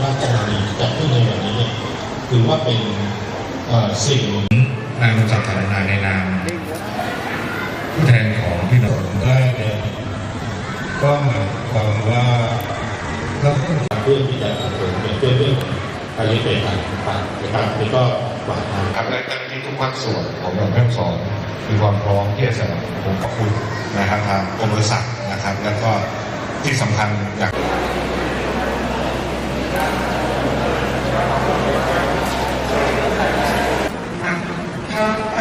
ว่าการจัดขึ้นในวันนี้ถือว่าเป็นสิ่งนางสถานาในนามผู้แทนของพี่น้องได้เนี่ยก็หมายความว่าเราต้องการเพื่องที่จะสนับสเป็นเรื่องเรื่องการเรียนเป็นการต่างนะครับนี่ก็หวังนะครับและทั้ที่ทุกภาคส่วนของเราทั้งสอนมีความพร้อมที่จะสนับสนุนขอบคุณนะครับทางกรมบริษัทนะครับ แล้วก็ที่สำคัญอย่าง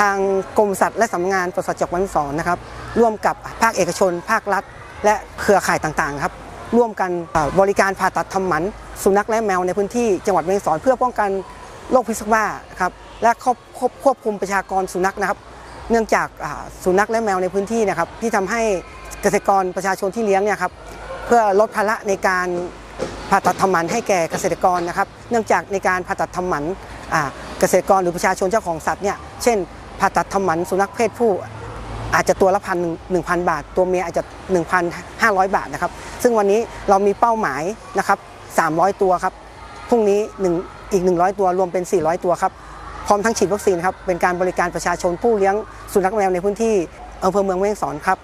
ทางกรมสัตว์และสำนักงานปศุสัตว์จังหวัดแม่ฮ่องสอนนะครับ ร่วมกับภาคเอกชน ภาครัฐ และเครือข่ายต่างๆครับร่วมกันบริการผ่าตัดทำหมัน สุนัขและแมวในพื้นที่จังหวัดแม่ฮ่องสอนเพื่อป้องกันโรคพิษสุบ้าครับและควบควบควบคุมประชากรสุนัขนะครับ เนื่องจากสุนัขและแมวในพื้นที่นะครับ ที่ทำให้เกษตรกรประชาชนที่เลี้ยงเนี่ยครับเพื่อลดภาระในการผ่าตัดทำหมันให้แก่เกษตรกรนะครับ เนื่องจากในการผ่าตัดทำหมันอ่า เกษตรกรหรือประชาชนเจ้าของสัตว์เนี่ยเช่นผ่าตัดทำหมันสุนัขเพศผู้อาจจะตัวละพันหนึ่งพันบาท ตัวเมียอาจจะ 1,500 บาทนะครับ ซึ่งวันนี้เรามีเป้าหมายนะครับ300 ตัวครับพรุ่งนี้หนึ่งอีก 100 ตัวรวมเป็น 400 ตัวครับพร้อมทั้งฉีดวัคซีนครับเป็นการบริการประชาชนผู้เลี้ยงสุนัขแมวในพื้นที่อำเภอเมืองแม่ฮ่องสอนครับ